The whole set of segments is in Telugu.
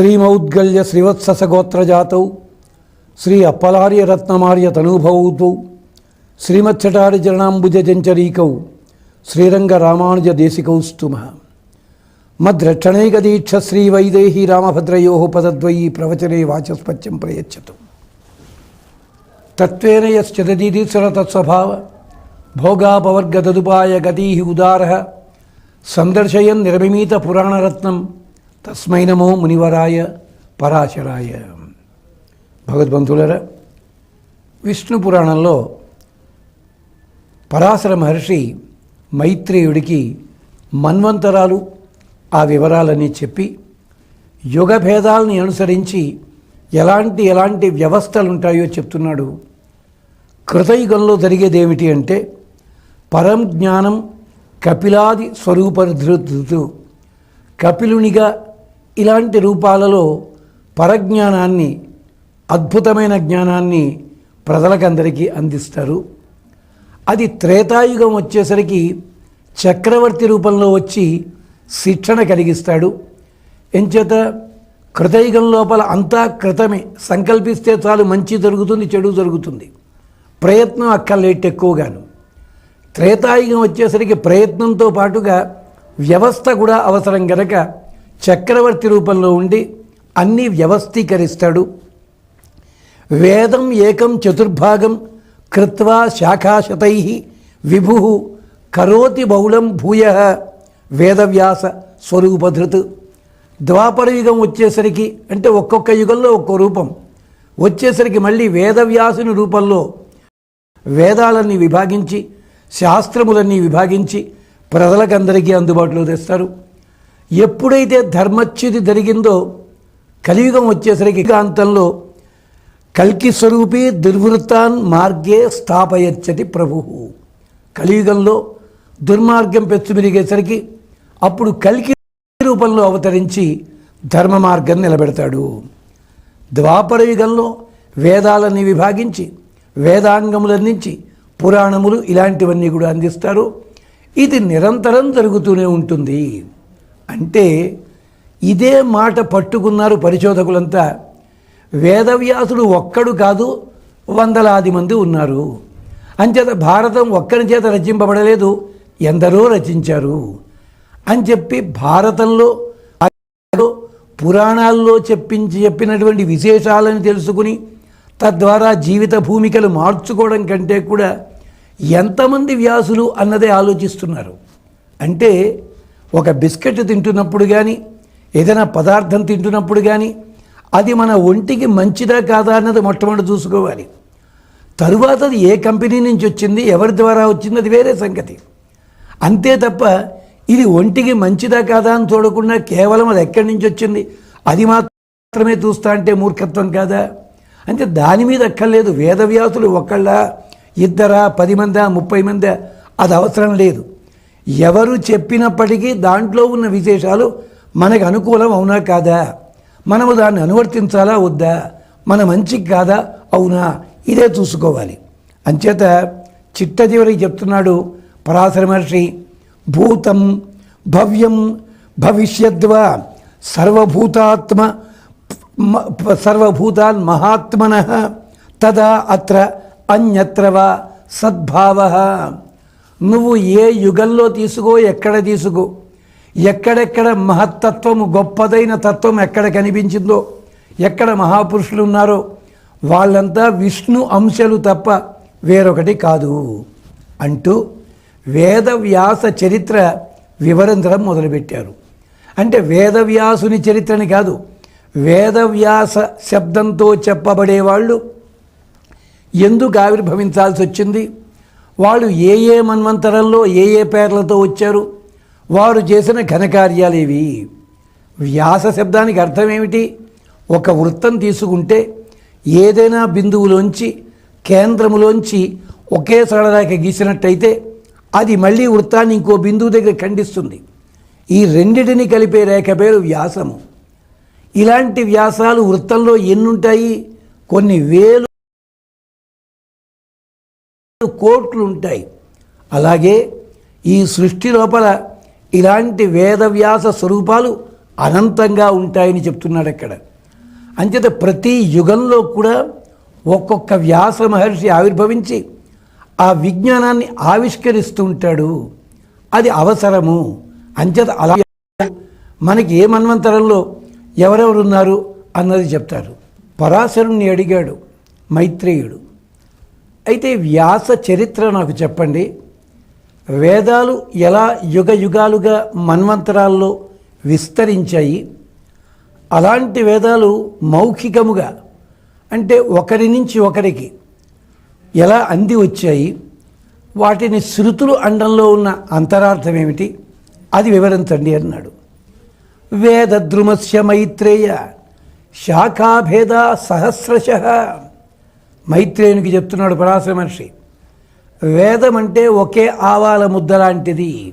श्रीमौद्गल्य श्रीवत्ससगोत्रजातौ, श्री अपलार्यरत्नमार्य तनुभवौतौ श्रीमच्छटार्यचरणाम्बुजचञ्चरीकौ श्रीरङ्गरामानुजदेशिकौ स्तुमः मद्रक्षणैकदीक्षश्रीवैदेही रामभद्रयोः पदद्वयी प्रवचने वाचस्पत्यं प्रयच्छतु। तत्त्वेन यश्चदीतिसरतत्स्वभाव भोगापवर्गतदुपाय गति उदार संदर्शयन निर्मिमीतपुराणरत्नं తస్మైనమో తస్మై నమో మునివరాయ పరాశరాయ. భగవద్బంధులరా విష్ణు పురాణంలో పరాశర మహర్షి మైత్రేయుడికి మన్వంతరాలు ఆ వివరాలన్నీ చెప్పి యుగభేదాలని అనుసరించి ఎలాంటి ఎలాంటి వ్యవస్థలు ఉంటాయో చెప్తున్నాడు. కృతయుగంలో జరిగేది ఏమిటి అంటే పరం జ్ఞానం కపిలాది స్వరూపధృతు కపిలునిగా ఇలాంటి రూపాలలో పరజ్ఞానాన్ని అద్భుతమైన జ్ఞానాన్ని ప్రజలకందరికీ అందిస్తారు. అది త్రేతాయుగం వచ్చేసరికి చక్రవర్తి రూపంలో వచ్చి శిక్షణ కలిగిస్తాడు. ఎంచేత కృతయుగం లోపల అంతా కృతమే. సంకల్పిస్తే చాలు మంచి జరుగుతుంది చెడు జరుగుతుంది. ప్రయత్నం అక్కర్లేట్ ఎక్కువగాను. త్రేతాయుగం వచ్చేసరికి ప్రయత్నంతో పాటుగా వ్యవస్థ కూడా అవసరం గనక చక్రవర్తి రూపంలో ఉండి అన్నీ వ్యవస్థీకరిస్తాడు. వేదం ఏకం చతుర్భాగం కృత్వా శాఖాశతై విభు కరోతి బహుళం భూయ వేదవ్యాస స్వరూపధృత్. ద్వాపర యుగం వచ్చేసరికి అంటే ఒక్కొక్క యుగంలో ఒక్కో రూపం. వచ్చేసరికి మళ్ళీ వేదవ్యాసుని రూపంలో వేదాలన్నీ విభాగించి శాస్త్రములన్నీ విభాగించి ప్రజలకందరికీ అందుబాటులో తెస్తారు. ఎప్పుడైతే ధర్మచ్యుతి జరిగిందో కలియుగం వచ్చేసరికి కాంతంలో కల్కి స్వరూపి దుర్వృత్తాన్ మార్గే స్థాపయచ్చటి ప్రభు కలియుగంలో దుర్మార్గం పెచ్చుమిరిగేసరికి అప్పుడు కల్కి రూపంలో అవతరించి ధర్మ మార్గం నిలబెడతాడు. ద్వాపర యుగంలో వేదాలన్నీ విభాగించి వేదాంగములు అందించి పురాణములు ఇలాంటివన్నీ కూడా అందిస్తారు. ఇది నిరంతరం జరుగుతూనే ఉంటుంది. అంటే ఇదే మాట పట్టుకున్నారు పరిశోధకులంతా. వేదవ్యాసుడు ఒక్కడు కాదు వందలాది మంది ఉన్నారు. అంచేత భారతం ఒక్కరి చేత రచింపబడలేదు ఎందరో రచించారు. అని చెప్పి భారతంలో పురాణాల్లో చెప్పించి చెప్పినటువంటి విశేషాలను తెలుసుకుని తద్వారా జీవిత భూమికలు మార్చుకోవడం కంటే కూడా ఎంతమంది వ్యాసులు అన్నదే ఆలోచిస్తున్నారు. అంటే ఒక బిస్కెట్ తింటున్నప్పుడు కానీ ఏదైనా పదార్థం తింటున్నప్పుడు కానీ అది మన ఒంటికి మంచిదా కాదా అన్నది మొట్టమొదటి చూసుకోవాలి. తరువాత అది ఏ కంపెనీ నుంచి వచ్చింది ఎవరి ద్వారా వచ్చింది అది వేరే సంగతి. అంతే తప్ప ఇది ఒంటికి మంచిదా కాదా అని చూడకుండా కేవలం అది ఎక్కడి నుంచి వచ్చింది అది మాత్రమే చూస్తా అంటే మూర్ఖత్వం కాదా? అంటే దాని మీద అక్కర్లేదు. వేదవ్యాసులు ఒకళ్ళ ఇద్దరా పది మందా ముప్పై మందా అది అవసరం లేదు. ఎవరు చెప్పినప్పటికీ దాంట్లో ఉన్న విశేషాలు మనకు అనుకూలం అవునా కాదా? మనము దాన్ని అనువర్తించాలా వద్దా? మన మంచికి కాదా? అవునా? ఇదే చూసుకోవాలి. అంచేత చిట్ట చివరికి చెప్తున్నాడు పరాశర మహర్షి భూతం భవ్యం భవిష్యద్వ సర్వభూతాత్మ సర్వభూతాన్ మహాత్మన తదా అత్ర అన్యత్ర వా సద్భావ. నువ్వు ఏ యుగంలో తీసుకో ఎక్కడ తీసుకో ఎక్కడెక్కడ మహత్తత్వము గొప్పదైన తత్వం ఎక్కడ కనిపించిందో ఎక్కడ మహాపురుషులు ఉన్నారో వాళ్ళంతా విష్ణు అంశలు తప్ప వేరొకటి కాదు అంటూ వేదవ్యాస చరిత్ర వివరించడం మొదలుపెట్టారు. అంటే వేదవ్యాసుని చరిత్రని కాదు వేదవ్యాస శబ్దంతో చెప్పబడేవాళ్ళు. ఎందుకు ఆవిర్భవించాల్సి వచ్చింది? వాళ్ళు ఏ ఏ మన్వంతరంలో ఏ ఏ పేర్లతో వచ్చారు? వారు చేసిన ఘనకార్యాలేవి? వ్యాస శబ్దానికి అర్థం ఏమిటి ఒక వృత్తం తీసుకుంటే ఏదైనా బిందువులోంచి కేంద్రములోంచి ఒకే సరళరేఖ గీసినట్టయితే అది మళ్ళీ వృత్తాన్ని ఇంకో బిందువు దగ్గర ఖండిస్తుంది. ఈ రెండిటిని కలిపే రేఖ పేరు వ్యాసము. ఇలాంటి వ్యాసాలు వృత్తంలో ఎన్నుంటాయి? కొన్ని వేలు కోట్లు ఉంటాయి అలాగే ఈ సృష్టి లోపల ఇలాంటి వేదవ్యాస స్వరూపాలు అనంతంగా ఉంటాయని చెప్తున్నాడు అక్కడ. అంచేత ప్రతి యుగంలో కూడా ఒక్కొక్క వ్యాస మహర్షి ఆవిర్భవించి ఆ విజ్ఞానాన్ని ఆవిష్కరిస్తూ ఉంటాడు అది అవసరము. అంచేత అలా మనకి ఏ మన్వంతరంలో ఎవరెవరున్నారు అన్నది చెప్తారు. పరాశరుణ్ణి అడిగాడు మైత్రేయుడు. అయితే వ్యాస చరిత్ర నాకు చెప్పండి. వేదాలు ఎలా యుగ యుగాలుగా మన్వంతరాల్లో విస్తరించాయి. అలాంటి వేదాలు మౌఖికముగా అంటే ఒకరి నుంచి ఒకరికి ఎలా అంది వచ్చాయి. వాటిని శృతులు అండంలో ఉన్న అంతరార్థం ఏమిటి? అది వివరించండి అన్నాడు. వేదద్రుమస్య మైత్రేయ శాఖాభేద సహస్రశ. మైత్రేయునికి చెప్తున్నాడు పరాశర మహర్షి వేదం అంటే ఒకే ఆవాల ముద్ద లాంటిది.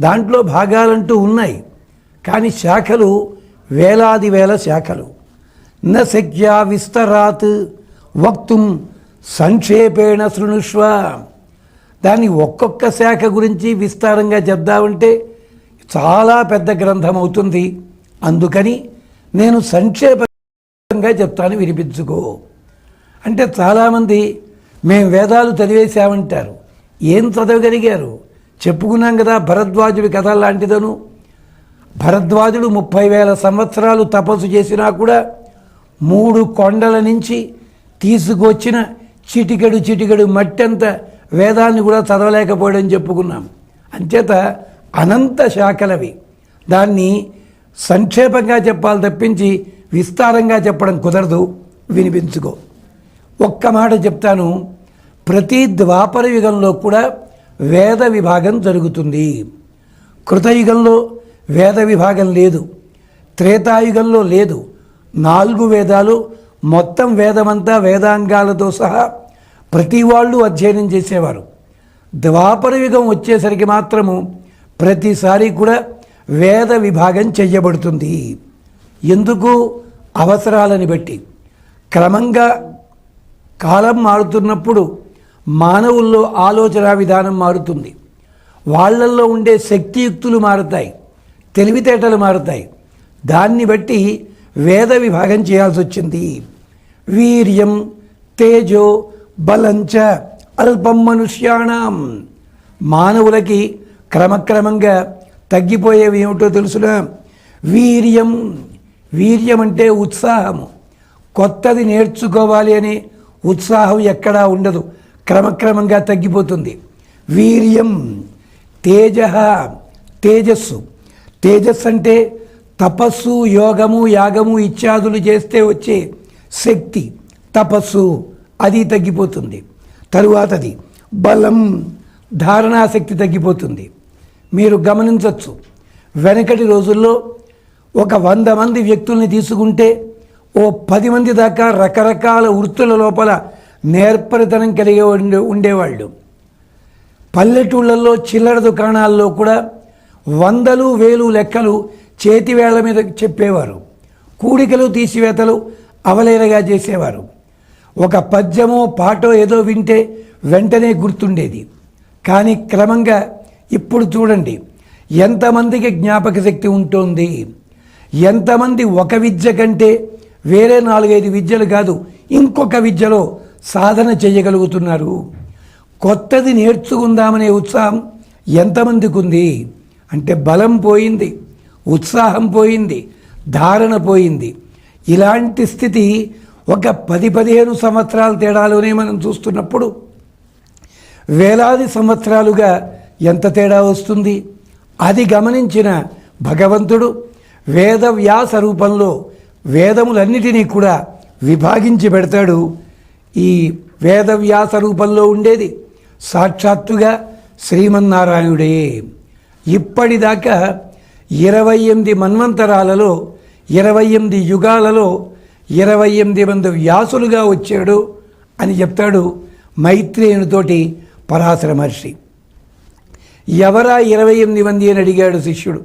దాంట్లో భాగాలంటూ ఉన్నాయి కానీ శాఖలు వేలాది వేల శాఖలు. న విస్తరాత్ వక్తుం సంక్షేపేణ శృణుష్వ. దాన్ని ఒక్కొక్క శాఖ గురించి విస్తారంగా చెప్దామంటే చాలా పెద్ద గ్రంథం అవుతుంది అందుకని నేను సంక్షేపంగా చెప్తాను వినిపించుకో. అంటే చాలామంది మేము వేదాలు చదివేశామంటారు. ఏం చదవగలిగారు? చెప్పుకున్నాం కదా భరద్వాజుడి కథ లాంటిదను. భరద్వాజుడు ముప్పై వేల సంవత్సరాలు తపస్సు చేసినా కూడా మూడు కొండల నుంచి తీసుకొచ్చిన చిటికెడు చిటికెడు మట్టంత వేదాన్ని కూడా చదవలేకపోయాడని చెప్పుకున్నాం. అంచేత అనంత శాఖలవి. దాన్ని సంక్షేపంగా చెప్పాలి తప్పించి విస్తారంగా చెప్పడం కుదరదు. వినిపించుకో. ఒక్క మాట చెప్తాను. ప్రతి ద్వాపర యుగంలో కూడా వేద విభాగం జరుగుతుంది. కృతయుగంలో వేద విభాగం లేదు. త్రేతాయుగంలో లేదు. నాలుగు వేదాలు మొత్తం వేదమంతా వేదాంగాలతో సహా ప్రతి వాళ్ళు అధ్యయనం చేసేవారు. ద్వాపర యుగం వచ్చేసరికి మాత్రము ప్రతిసారి కూడా వేద విభాగం చెయ్యబడుతుంది ఎందుకు? అవసరాలని బట్టి. క్రమంగా కాలం మారుతున్నప్పుడు మానవుల్లో ఆలోచన విధానం మారుతుంది. వాళ్ళల్లో ఉండే శక్తియుక్తులు మారుతాయి తెలివితేటలు మారుతాయి. దాన్ని బట్టి వేద విభాగం చేయాల్సి వచ్చింది. వీర్యం తేజో బలంచ అల్పం మనుష్యాణం. మానవులకి క్రమక్రమంగా తగ్గిపోయేవి ఏమిటో తెలుసునా? వీర్యం. వీర్యం అంటే ఉత్సాహము. కొత్తది నేర్చుకోవాలి అనే ఉత్సాహం ఎక్కడా ఉండదు. క్రమక్రమంగా తగ్గిపోతుంది. వీర్యం తేజ తేజస్సు. తేజస్సు అంటే తపస్సు యోగము యాగము ఇత్యాదులు చేస్తే వచ్చే శక్తి. తపస్సు అది తగ్గిపోతుంది. తరువాతది బలం ధారణాశక్తి తగ్గిపోతుంది. మీరు గమనించవచ్చు వెనకటి రోజుల్లో ఒక వంద మంది వ్యక్తుల్ని తీసుకుంటే ఓ పది మంది దాకా రకరకాల వృత్తుల లోపల నేర్పరితనం కలిగి ఉండే ఉండేవాళ్ళు. పల్లెటూళ్ళల్లో చిల్లర దుకాణాల్లో కూడా వందలు వేలు లెక్కలు చేతివేళ్ళ మీద చెప్పేవారు. కూడికలు తీసివేతలు అవలేలగా చేసేవారు. ఒక పద్యమో పాటో ఏదో వింటే వెంటనే గుర్తుండేది. కానీ క్రమంగా ఇప్పుడు చూడండి ఎంతమందికి జ్ఞాపక శక్తి ఉంటుంది? ఎంతమంది ఒక విద్య కంటే వేరే నాలుగైదు విద్యలు కాదు ఇంకొక విద్యలో సాధన చేయగలుగుతున్నారు. కొత్తది నేర్చుకుందామనే ఉత్సాహం ఎంతమందికి ఉంది అంటే బలం పోయింది ఉత్సాహం పోయింది ధారణ పోయింది. ఇలాంటి స్థితి ఒక పది పదిహేను సంవత్సరాల తేడాలోనే మనం చూస్తున్నప్పుడు వేలాది సంవత్సరాలుగా ఎంత తేడా వస్తుంది? అది గమనించిన భగవంతుడు వేదవ్యాస రూపంలో వేదములన్నిటినీ కూడా విభాగించి పెడతాడు. ఈ వేదవ్యాస రూపంలో ఉండేది సాక్షాత్తుగా శ్రీమన్నారాయణుడే. ఇప్పటిదాకా ఇరవై ఎనిమిది మన్వంతరాలలో ఇరవై ఎనిమిది యుగాలలో ఇరవై ఎనిమిది మంది వ్యాసులుగా వచ్చాడు అని చెప్తాడు మైత్రేయునితోటి పరాశర మహర్షి. ఎవరా ఇరవై ఎనిమిది మంది అని అడిగాడు శిష్యుడు.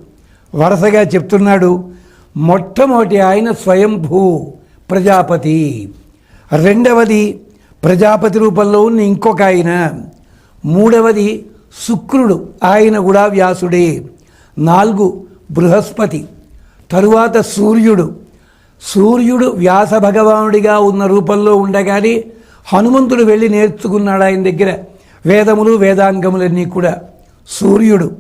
వరుసగా చెప్తున్నాడు మొట్టమొదటి ఆయన స్వయంభూ ప్రజాపతి. రెండవది ప్రజాపతి రూపంలో ఉన్న ఇంకొక ఆయన. మూడవది శుక్రుడు ఆయన కూడా వ్యాసుడే. నాలుగు బృహస్పతి. తరువాత సూర్యుడు. సూర్యుడు వ్యాస భగవానుడిగా ఉన్న రూపంలో ఉండగానే హనుమంతుడు వెళ్ళి నేర్చుకున్నాడు ఆయన దగ్గర. వేదములు వేదాంగములన్నీ కూడా. సూర్యుడు.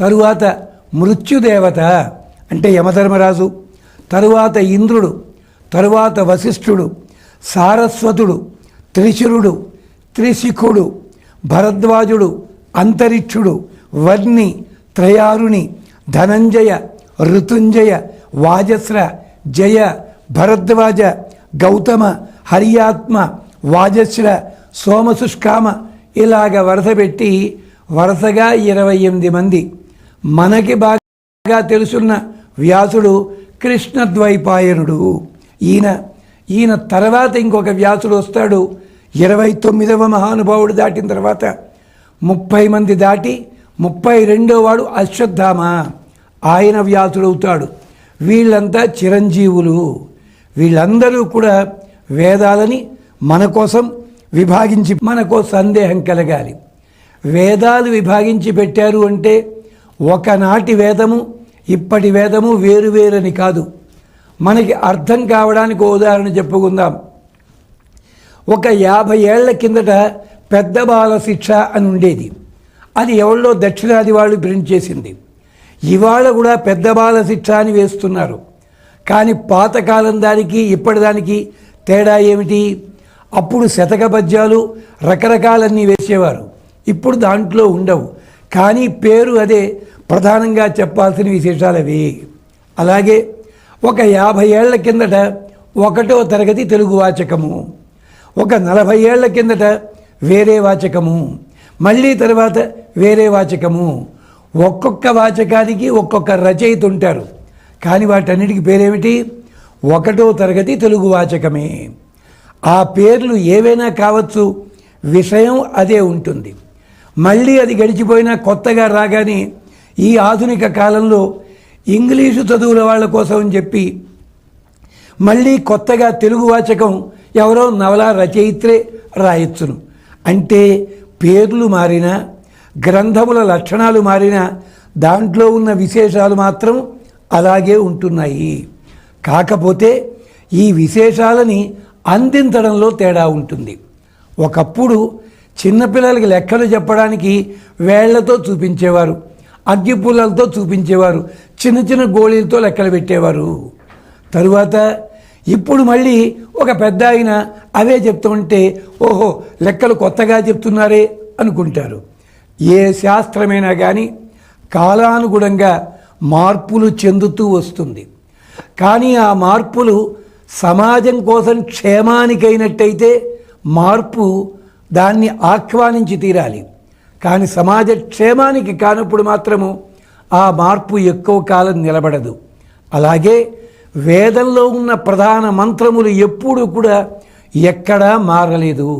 తరువాత మృత్యుదేవత. అంటే యమధర్మరాజు తరువాత ఇంద్రుడు తరువాత వశిష్ఠుడు సారస్వతుడు త్రిశురుడు త్రిశిఖుడు భరద్వాజుడు అంతరిక్షుడు వర్ణి త్రయారుణి ధనంజయ ఋతుంజయ వాజస్ర జయ భరద్వాజ గౌతమ హరియాత్మ వాజస్ర సోమశుష్కామ ఇలాగ వరుస పెట్టి వరుసగా ఇరవై ఎనిమిది మంది. మనకి బాగా తెలుసున్న వ్యాసుడు కృష్ణద్వైపాయనుడు. ఈయన ఈయన తర్వాత ఇంకొక వ్యాసుడు వస్తాడు. ఇరవై తొమ్మిదవ మహానుభావుడు దాటిన తర్వాత ముప్పై మంది దాటి ముప్పై రెండో వాడు అశ్వత్థామ. ఆయన వ్యాసుడవుతాడు వీళ్ళంతా చిరంజీవులు. వీళ్ళందరూ కూడా వేదాలని మన కోసం విభాగించి మనకో సందేహం కలగాలి. వేదాలు విభాగించి పెట్టారు అంటే ఒకనాటి వేదము ఇప్పటి వేదము వేరువేరని కాదు. మనకి అర్థం కావడానికి ఉదాహరణ చెప్పుకుందాం. ఒక యాభై ఏళ్ళ కిందట పెద్ద బాల శిక్ష అని ఉండేది. అది ఎవరిలో దక్షిణాది వాళ్ళు ప్రింట్ చేసింది. ఇవాళ కూడా పెద్ద బాల శిక్ష అని వేస్తున్నారు. కానీ పాతకాలం దానికి ఇప్పటిదానికి తేడా ఏమిటి? అప్పుడు శతక పద్యాలు రకరకాలన్నీ వేసేవారు. ఇప్పుడు దాంట్లో ఉండవు. కానీ పేరు అదే ప్రధానంగా చెప్పాల్సిన విశేషాలు అవి. అలాగే ఒక యాభై ఏళ్ళ కిందట ఒకటో తరగతి తెలుగు వాచకము ఒక నలభై ఏళ్ళ కిందట వేరే వాచకము మళ్ళీ తర్వాత వేరే వాచకము. ఒక్కొక్క వాచకానికి ఒక్కొక్క రచయిత ఉంటారు. కానీ వాటన్నిటికీ పేరేమిటి? ఒకటో తరగతి తెలుగు వాచకమే. ఆ పేర్లు ఏవైనా కావచ్చు విషయం అదే ఉంటుంది. మళ్ళీ అది గడిచిపోయినా కొత్తగా రాగానే ఈ ఆధునిక కాలంలో ఇంగ్లీషు చదువుల వాళ్ళ కోసం అని చెప్పి మళ్ళీ కొత్తగా తెలుగు వాచకం ఎవరో నవల రచయిత్రే రాయొచ్చును. అంటే పేర్లు మారినా గ్రంథముల లక్షణాలు మారినా దాంట్లో ఉన్న విశేషాలు మాత్రం అలాగే ఉంటున్నాయి. కాకపోతే ఈ విశేషాలని అందించడంలో తేడా ఉంటుంది. ఒకప్పుడు చిన్నపిల్లలకి లెక్కలు చెప్పడానికి వేళ్ళతో చూపించేవారు. అగ్గిపుల్లలతో చూపించేవారు. చిన్న చిన్న గోళీలతో లెక్కలు పెట్టేవారు. తరువాత ఇప్పుడు మళ్ళీ ఒక పెద్ద ఆయన అవే చెప్తుంటే ఓహో లెక్కలు కొత్తగా చెప్తున్నారే అనుకుంటారు. ఏ శాస్త్రమైనా కానీ కాలానుగుణంగా మార్పులు చెందుతూ వస్తుంది. కానీ ఆ మార్పులు సమాజం కోసం క్షేమానికైనట్టయితే మార్పు దాన్ని ఆహ్వానించి తీరాలి. కానీ సమాజ క్షేమానికి కానప్పుడు మాత్రము ఆ మార్పు ఎక్కువ కాలం నిలబడదు. అలాగే వేదంలో ఉన్న ప్రధాన మంత్రములు ఎప్పుడూ కూడా ఎక్కడా మారలేదు.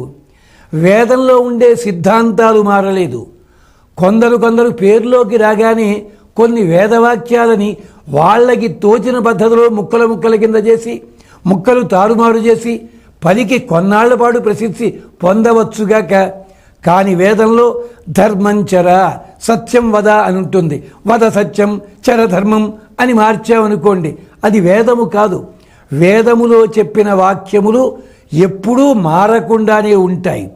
వేదంలో ఉండే సిద్ధాంతాలు మారలేదు. కొందరు కొందరు పేర్లోకి రాగానే కొన్ని వేదవాక్యాలని వాళ్ళకి తోచిన పద్ధతిలో ముక్కల ముక్కల కింద చేసి ముక్కలు తారుమారు చేసి పలికి కొన్నాళ్ళ పాటు ప్రసిద్ధి పొందవచ్చుగాక కానీ వేదంలో ధర్మం చర సత్యం వద అని ఉంటుంది. వద సత్యం చర ధర్మం అని మార్చామనుకోండి అది వేదము కాదు. వేదములో చెప్పిన వాక్యములు ఎప్పుడూ మారకుండానే ఉంటాయి.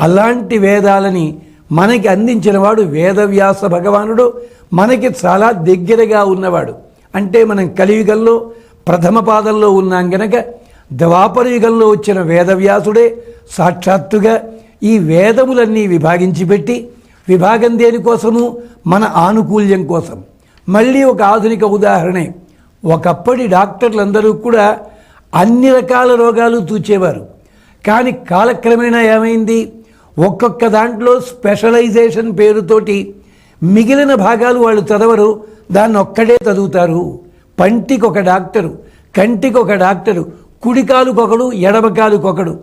అలాంటి వేదాలని మనకి అందించిన వాడు వేదవ్యాస భగవానుడు మనకి చాలా దగ్గరగా ఉన్నవాడు. అంటే మనం కలియుగంలో ప్రథమ పాదంలో ఉన్నాం గనక ద్వాపరయుగంలో వచ్చిన వేదవ్యాసుడే సాక్షాత్తుగా ఈ వేదములన్నీ విభాగించి పెట్టి విభాగం దేనికోసము మన ఆనుకూల్యం కోసం. మళ్ళీ ఒక ఆధునిక ఉదాహరణే. ఒకప్పటి డాక్టర్లందరూ కూడా అన్ని రకాల రోగాలు తూచేవారు. కానీ కాలక్రమేణా ఏమైంది? ఒక్కొక్క దాంట్లో స్పెషలైజేషన్ పేరుతోటి మిగిలిన భాగాలు వాళ్ళు చదవరు దాన్ని ఒక్కడే చదువుతారు. పంటికి ఒక డాక్టరు కంటికి ఒక డాక్టరు కుడికాలుకొకడు ఎడమకాలుకొకడు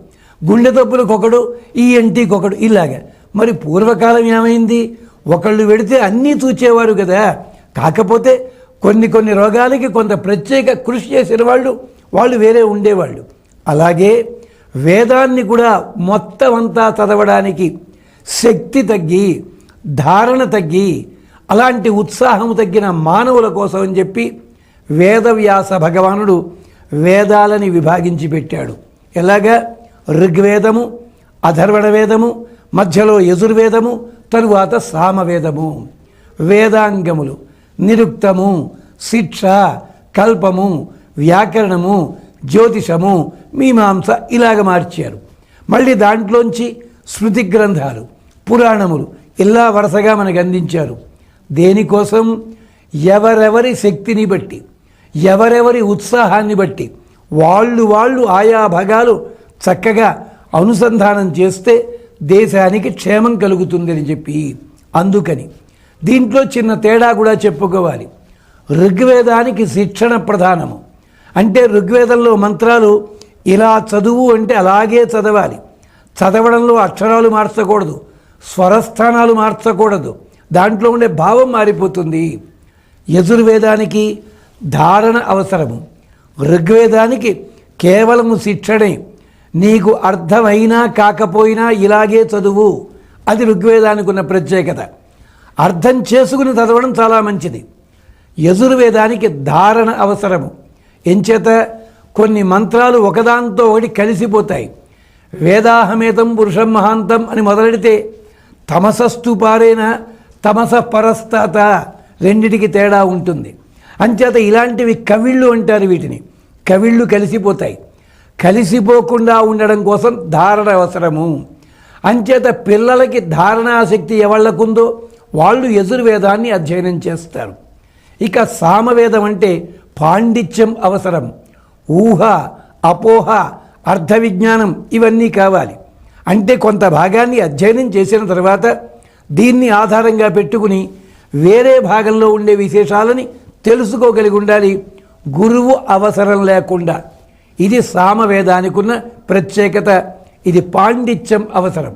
గుండె దప్పులకొకడు ఈ ఎన్టీకొకడు ఇలాగా. మరి పూర్వకాలం ఏమైంది? ఒకళ్ళు వెడితే అన్నీ చూచేవారు కదా. కాకపోతే కొన్ని కొన్ని రోగాలకి కొంత ప్రత్యేక కృషి చేసిన వాళ్ళు వాళ్ళు వేరే ఉండేవాళ్ళు. అలాగే వేదాన్ని కూడా మొత్తం అంతా చదవడానికి శక్తి తగ్గి ధారణ తగ్గి అలాంటి ఉత్సాహం తగ్గిన మానవుల కోసం అని చెప్పి వేదవ్యాస భగవానుడు వేదాలని విభాగించి పెట్టాడు. ఎలాగా? ఋగ్వేదము అధర్వణ వేదము మధ్యలో యజుర్వేదము తరువాత సామవేదము. వేదాంగములు నిరుక్తము శిక్ష కల్పము వ్యాకరణము జ్యోతిషము మీమాంస ఇలాగ మార్చారు. మళ్ళీ దాంట్లోంచి శృతి గ్రంథాలు పురాణములు ఇలా వరుసగా మనకు అందించారు. దేనికోసం? ఎవరెవరి శక్తిని బట్టి ఎవరెవరి ఉత్సాహాన్ని బట్టి వాళ్ళు వాళ్ళు ఆయా భాగాలు చక్కగా అనుసంధానం చేస్తే దేశానికి క్షేమం కలుగుతుందని చెప్పి అందుకని దీంట్లో చిన్న తేడా కూడా చెప్పుకోవాలి. ఋగ్వేదానికి శిక్షణ ప్రధానము. అంటే ఋగ్వేదంలో మంత్రాలు ఇలా చదువు అంటే అలాగే చదవాలి. చదవడంలో అక్షరాలు మార్చకూడదు. స్వరస్థానాలు మార్చకూడదు. దాంట్లో ఉండే భావం మారిపోతుంది. యజుర్వేదానికి ధారణ అవసరము. ఋగ్వేదానికి కేవలము శిక్షణే. నీకు అర్థమైనా కాకపోయినా ఇలాగే చదువు అది ఋగ్వేదానికి ఉన్న ప్రత్యేకత. అర్థం చేసుకుని చదవడం చాలా మంచిది. యజుర్వేదానికి ధారణ అవసరము. ఎంచేత కొన్ని మంత్రాలు ఒకదాంతో ఒకటి కలిసిపోతాయి. వేదాహమేతం పురుషం మహాంతం అని మొదలెడితే తమసస్తు పారేన తమస పరస్తాత రెండిటికి తేడా ఉంటుంది. అంచేత ఇలాంటివి కవిళ్ళు అంటారు వీటిని. కవిళ్ళు కలిసిపోతాయి. కలిసిపోకుండా ఉండడం కోసం ధారణ అవసరము. అంచేత పిల్లలకి ధారణాశక్తి ఎవళ్ళకుందో వాళ్ళు యజుర్వేదాన్ని అధ్యయనం చేస్తారు. ఇక సామవేదం అంటే పాండిత్యం అవసరం. ఊహ అపోహ అర్థ విజ్ఞానం ఇవన్నీ కావాలి. అంటే కొంత భాగాన్ని అధ్యయనం చేసిన తర్వాత దీన్ని ఆధారంగా పెట్టుకుని వేరే భాగంలో ఉండే విశేషాలని తెలుసుకోగలిగి ఉండాలి. గురువు అవసరం లేకుండా. ఇది సామవేదానికి ఉన్న ప్రత్యేకత. ఇది పాండిత్యం అవసరం.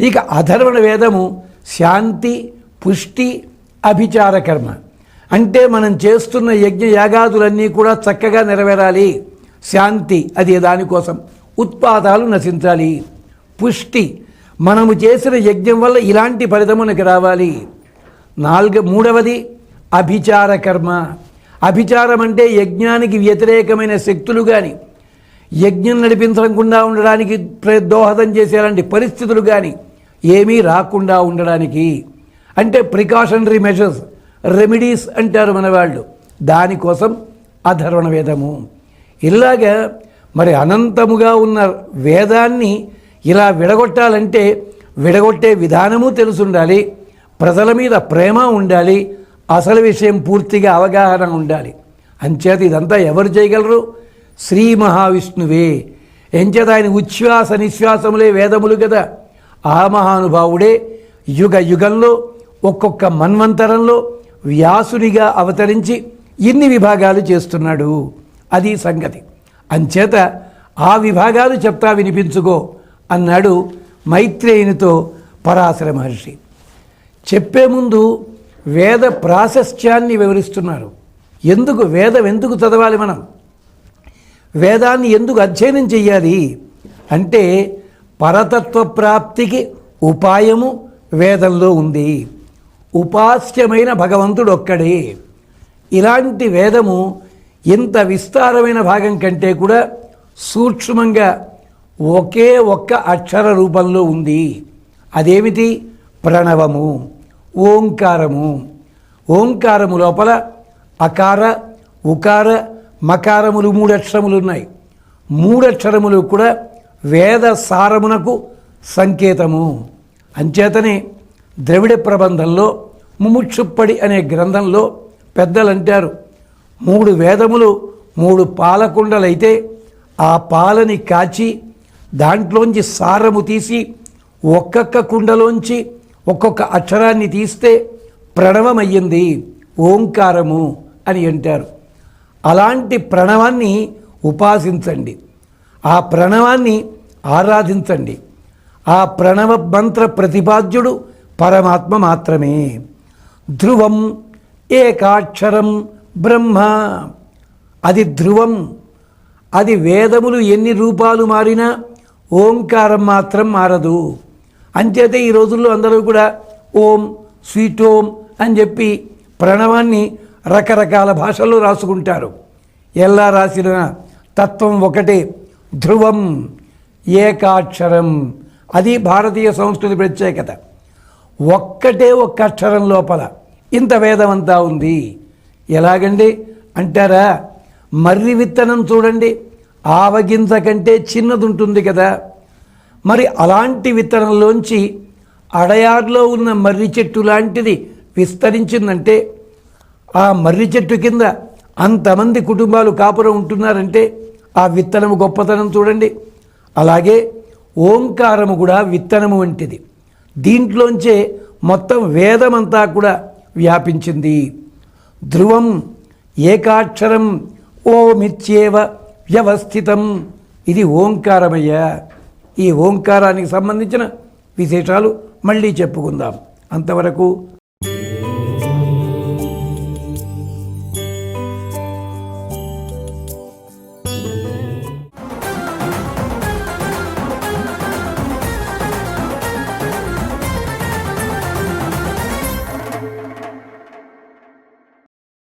ఇక అధర్వణ వేదము శాంతి పుష్టి అభిచార కర్మ. అంటే మనం చేస్తున్న యజ్ఞ యాగాదులన్నీ కూడా చక్కగా నెరవేరాలి. శాంతి అది దానికోసం ఉత్పాదాలు నశించాలి. పుష్టి. మనము చేసిన యజ్ఞం వల్ల ఇలాంటి ఫలితం మనకి రావాలి. నాలుగు మూడవది అభిచార కర్మ. అభిచారం అంటే యజ్ఞానికి వ్యతిరేకమైన శక్తులు కానీ యజ్ఞం నడిపించకుండా ఉండడానికి ప్ర- దోహదం చేసేలాంటి పరిస్థితులు కానీ ఏమీ రాకుండా ఉండడానికి. అంటే ప్రికాషనరీ మెజర్స్ రెమెడీస్ అంటారు మన వాళ్ళు. దానికోసం అధర్వణ వేదము. ఇలాగా మరి అనంతముగా ఉన్న వేదాన్ని ఇలా విడగొట్టాలంటే విడగొట్టే విధానము తెలుసుండాలి. ప్రజల మీద ప్రేమ ఉండాలి. అసలు విషయం పూర్తిగా అవగాహన ఉండాలి. అంచేత ఇదంతా ఎవరు చేయగలరు? శ్రీ మహావిష్ణువే. ఎంచేత ఆయన ఉచ్ఛ్వాస నిశ్వాసములే వేదములు కదా ఆ మహానుభావుడే యుగ యుగంలో ఒక్కొక్క మన్వంతరంలో వ్యాసునిగా అవతరించి ఇన్ని విభాగాలు చేస్తున్నాడు. అది సంగతి. అంచేత ఆ విభాగాలు చెప్తా వినిపించుకో అన్నాడు మైత్రేయునితో పరాశర మహర్షి. చెప్పే ముందు వేద ప్రాశస్త్యాన్ని వివరిస్తున్నారు. ఎందుకు వేదం ఎందుకు చదవాలి మనం? వేదాన్ని ఎందుకు అధ్యయనం చెయ్యాలి? అంటే పరతత్వ ప్రాప్తికి ఉపాయము వేదంలో ఉంది. ఉపాస్యమైన భగవంతుడు ఒక్కడే. ఇలాంటి వేదము ఇంత విస్తారమైన భాగం కంటే కూడా సూక్ష్మంగా ఒకే ఒక్క అక్షర రూపంలో ఉంది. అదేమిటి? ప్రణవము. ఓంకారము. ఓంకారము లోపల అకార ఉకార మకారములు మూడు అక్షరములు ఉన్నాయి. మూడు అక్షరములు కూడా వేద సారమునకు సంకేతము. అంచేతనే ద్రవిడ ప్రబంధంలో ముముక్షుప్పడి అనే గ్రంథంలో పెద్దలు అంటారు మూడు వేదములు మూడు పాలకుండలైతే ఆ పాలని కాచి దాంట్లోంచి సారము తీసి ఒక్కొక్క కుండలోంచి ఒక్కొక్క అక్షరాన్ని తీస్తే ప్రణవమయ్యింది ఓంకారము అని అంటారు. అలాంటి ప్రణవాన్ని ఉపాసించండి. ఆ ప్రణవాన్ని ఆరాధించండి. ఆ ప్రణవ మంత్ర ప్రతిపాద్యుడు పరమాత్మ మాత్రమే. ధ్రువం ఏకాక్షరం బ్రహ్మ. అది ధ్రువం. అది వేదములు ఎన్ని రూపాలు మారినా ఓంకారం మాత్రం మారదు. అంచేతే ఈ రోజుల్లో అందరూ కూడా ఓం స్వీట్ ఓం అని చెప్పి ప్రణవాన్ని రకరకాల భాషల్లో రాసుకుంటారు. ఎలా రాసిన తత్వం ఒకటే ధ్రువం ఏకాక్షరం. అది భారతీయ సంస్కృతి ప్రత్యేకత. ఒక్కటే ఒక్క అక్షరం లోపల ఇంత వేదం అంతా ఉంది. ఎలాగండి? అంటారా? మర్రి విత్తనం చూడండి. ఆవగింజ కంటే చిన్నది ఉంటుంది కదా. మరి అలాంటి విత్తనంలోంచి అడయార్లో ఉన్న మర్రి చెట్టు లాంటిది విస్తరించిందంటే ఆ మర్రి చెట్టు కింద అంతమంది కుటుంబాలు కాపురం ఉంటున్నారంటే ఆ విత్తనము గొప్పతనం చూడండి. అలాగే ఓంకారము కూడా విత్తనము వంటిది. దీంట్లోంచే మొత్తం వేదమంతా కూడా వ్యాపించింది. ధ్రువం ఏకాక్షరం ఓమిత్యేవ వ్యవస్థితం. ఇది ఓంకారమయ్య. ఈ ఓంకారానికి సంబంధించిన విశేషాలు మళ్ళీ చెప్పుకుందాం. అంతవరకు